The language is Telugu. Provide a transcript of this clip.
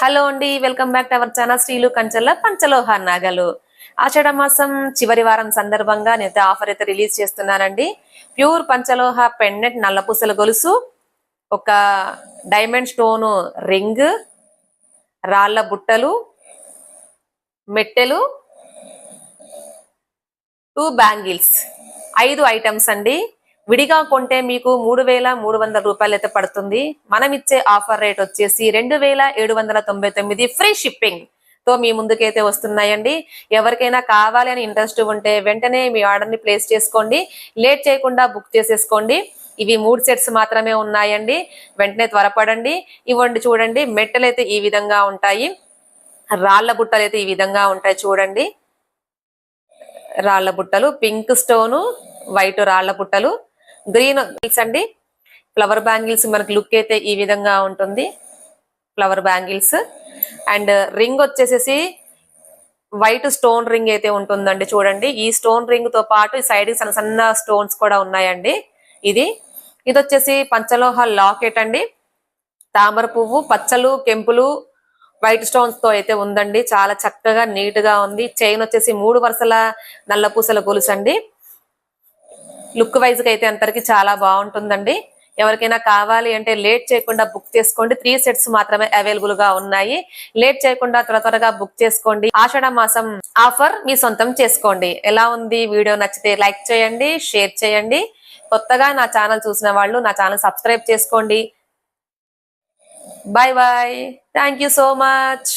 హలో అండి welcome back to our channel శ్రీలు కంచెల పంచలోహ నాగలు. ఆషాఢ మాసం చివరి వారం సందర్భంగా నేనైతే ఆఫర్ అయితే రిలీజ్ చేస్తున్నానండి. ప్యూర్ పంచలోహ పెండెంట్ నల్లపూసల గొలుసు ఒక డైమండ్ స్టోను రింగ్ రాళ్ళ బుట్టలు మెట్టెలు టూ బ్యాంగిల్స్. ఐదు ఐటమ్స్ అండి. విడిగా కొంటే మీకు మూడు వేల మూడు వందల రూపాయలు అయితే పడుతుంది. మనం ఇచ్చే ఆఫర్ రేట్ వచ్చేసి రెండు వేల ఏడు వందల తొంభై తొమ్మిది ఫ్రీ షిప్పింగ్తో మీ ముందుకైతే వస్తున్నాయండి. ఎవరికైనా కావాలి అని ఇంట్రెస్ట్ ఉంటే వెంటనే మీ ఆర్డర్ని ప్లేస్ చేసుకోండి. లేట్ చేయకుండా బుక్ చేసేసుకోండి. ఇవి మూడు సెట్స్ మాత్రమే ఉన్నాయండి. వెంటనే త్వరపడండి. ఇవ్వండి చూడండి. మెట్టలు అయితే ఈ విధంగా ఉంటాయి. రాళ్ళ బుట్టలు అయితే ఈ విధంగా ఉంటాయి చూడండి. రాళ్ళ బుట్టలు పింక్ స్టోను వైట్ రాళ్ళ బుట్టలు. గ్రీన్ అండి. ఫ్లవర్ బ్యాంగిల్స్ మనకి లుక్ అయితే ఈ విధంగా ఉంటుంది. ఫ్లవర్ బ్యాంగిల్స్ అండ్ రింగ్ వచ్చేసేసి వైట్ స్టోన్ రింగ్ అయితే ఉంటుందండి చూడండి. ఈ స్టోన్ రింగ్తో పాటు సైడ్కి సన్న సన్న స్టోన్స్ కూడా ఉన్నాయండి. ఇది. ఇది వచ్చేసి పంచలోహ లాకెట్ అండి. తామర పువ్వు పచ్చలు కెంపులు వైట్ స్టోన్స్తో అయితే ఉందండి. చాలా చక్కగా నీట్గా ఉంది. చైన్ వచ్చేసి మూడు వరుసల నల్ల పూసల గొలుసు అండి లుక్ వైజ్గా అయితే అందరికి చాలా బాగుంటుందండి. ఎవరికైనా కావాలి అంటే లేట్ చేయకుండా బుక్ చేసుకోండి. త్రీ సెట్స్ మాత్రమే అవైలబుల్గా ఉన్నాయి. లేట్ చేయకుండా త్వర త్వరగా బుక్ చేసుకోండి. ఆషాఢ మాసం ఆఫర్ మీ సొంతం చేసుకోండి. ఎలా ఉంది? వీడియో నచ్చితే లైక్ చేయండి షేర్ చేయండి. కొత్తగా నా ఛానల్ చూసిన వాళ్ళు నా ఛానల్ సబ్స్క్రైబ్ చేసుకోండి. Bye bye thank you so much.